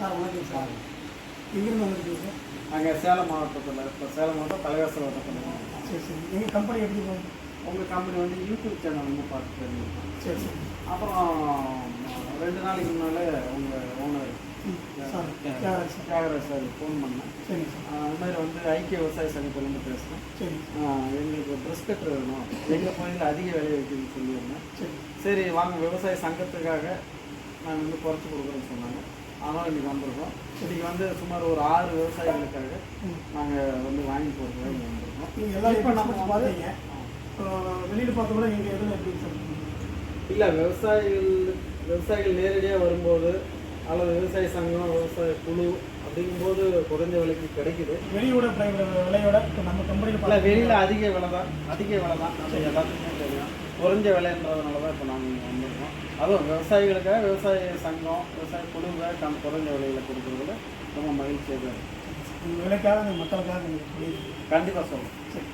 Sir வணக்கம் sir. எங்கேருந்து வந்திருக்கீங்க சார்? நாங்கள் சேலம் மாவட்டத்தில் இப்போ சேலம் மாவட்டம் தலைவாசல் வட்டத்தில் சரி சரி. எங்கள் கம்பெனி எப்படி போகுது? உங்கள் கம்பெனி வந்து யூடியூப் சேனல் வந்து பார்த்து தெரிஞ்சுக்கிட்டோம் சரி சரி. அப்புறம் ரெண்டு நாளைக்கு முன்னாலே உங்கள் owner sir. Thyagaraj sir phone பண்ணேன். சரிங்க சார். அது மாதிரி வந்து ஐக்கிய விவசாய சங்கத்திலேருந்து பேசுகிறேன் சரி. எங்களுக்கு ப்ரெஸ் கட்டர் வேணும். எங்கள் பகுதியில் அதிக விலை வைக்குதுன்னு சொல்லியிருந்தேன். சரி. சரி வாங்க. விவசாய சங்கத்துக்காக நான் வந்து குறைச்சி கொடுக்குறேன்னு சொன்னாங்க. அதனால் இன்றைக்கி வந்திருக்கோம். இன்றைக்கி வந்து சுமார் ஒரு ஆறு விவசாயிகளுக்காக நாங்கள் வந்து வாங்கி போடுறதுக்காக இங்கே வந்திருக்கோம். நீங்கள் எல்லா இப்போ நம்ம பார்த்தீங்க வெளியில் பார்த்த கூட எங்கள் இதில் எப்படி இல்லை விவசாயிகள் விவசாயிகள் நேரடியாக வரும்போது அல்லது விவசாய சங்கம் விவசாய குழு அப்படிங்கும்போது குறைஞ்ச விலைக்கு கிடைக்குது. வெளியோட விலையோட இப்போ நம்ம கம்பெனியில் பார்த்தா வெளியில் அதிக விலை தான் அதிக விலை தான் நம்ம எல்லாத்துக்குமே தெரியும். குறைஞ்ச விலைன்றதுனால தான் இப்போ நாங்கள் இங்கே அதுவும் விவசாயிகளுக்காக விவசாய சங்கம் விவசாய குழுவை கம் குறைஞ்ச விலையில் கொடுக்குறதுல ரொம்ப மகிழ்ச்சியாக இருக்குது உங்கள் விலைக்காக நீங்கள் மக்களுக்காக கண்டிப்பாக சொல்லுங்கள் சரி.